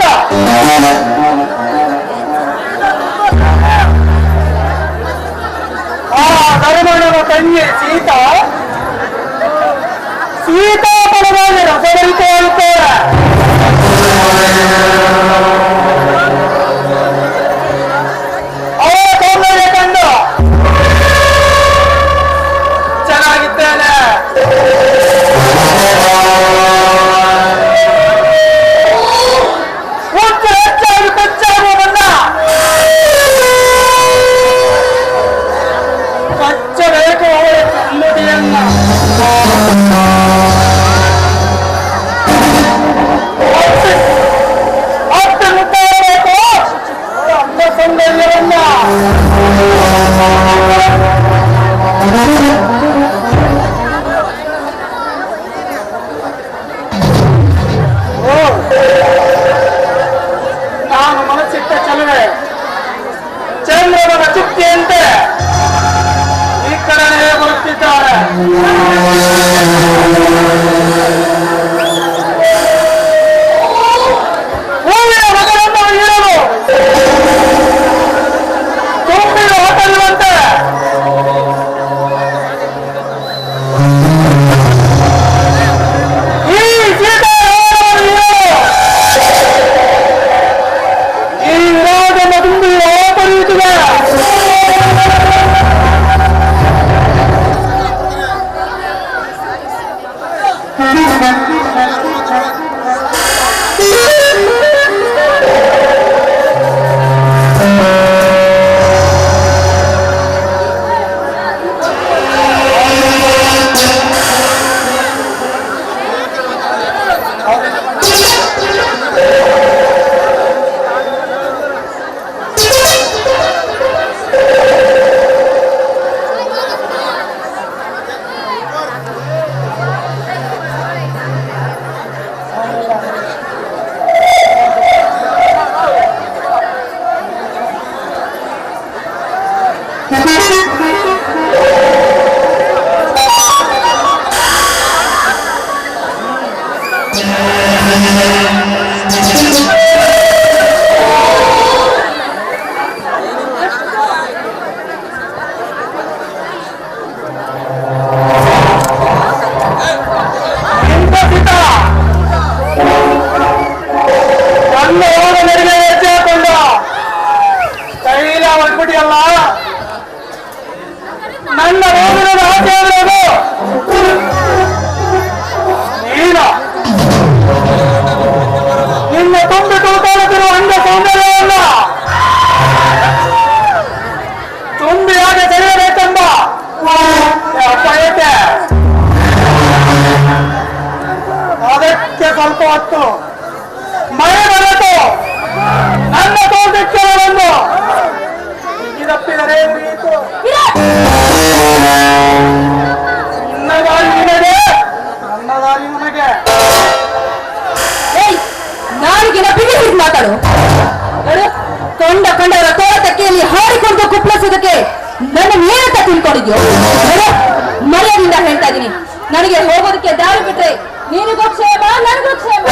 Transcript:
கொண்டா నరుమణమ కన్య సీత సీతాఫలమైన రసవరితో కూడా ಮನಸ್ಸಿಟ್ಟ ಚಲುವೆ ಚಂದ್ರನ ಚುಕ್ತಿಯಂತೆ ಈ ಕಡೆ ಬರುತ್ತಿದ್ದಾರೆ? Gracias. ನನ್ನ ಓದಿನ ಆಸೆ ನೀನ ನೀನು. ನಿನ್ನ ತುಂಬಿ ತೂಕಾಡುತ್ತಿರುವ ಅಂಗ ಸೌಂದರ್ಯವನ್ನ. ತುಂಬಿ ಹಾಗೆ ಸೆಳೆಯಬೇಕೆಂಬ ಬಯಕೆ ಅದಕ್ಕೆ ಸ್ವಲ್ಪ ಹೊತ್ತು. ಮಳೆ ಬರತು ನನ್ನ ತೋಟವನ್ನು ಇದಪ್ಪಿದರೆ ಮುಗಿಯಿತು ಕುಪ್ಪಳಿಸೋದಕ್ಕೆ ನನ್ನ ಏನಂತ ತಿಳ್ಕೊಂಡಿದ್ಯೋ? ಮರ್ಯಾದಿಂದ ಹೇಳ್ತಾ ಇದೀನಿ. ನನಗೆ ಹೋಗೋದಕ್ಕೆ ದಾರಿ ಬಿಟ್ರೆ ನೀನು ಕ್ಷೇಮ ನನಗೂ ಕ್ಷೇಮ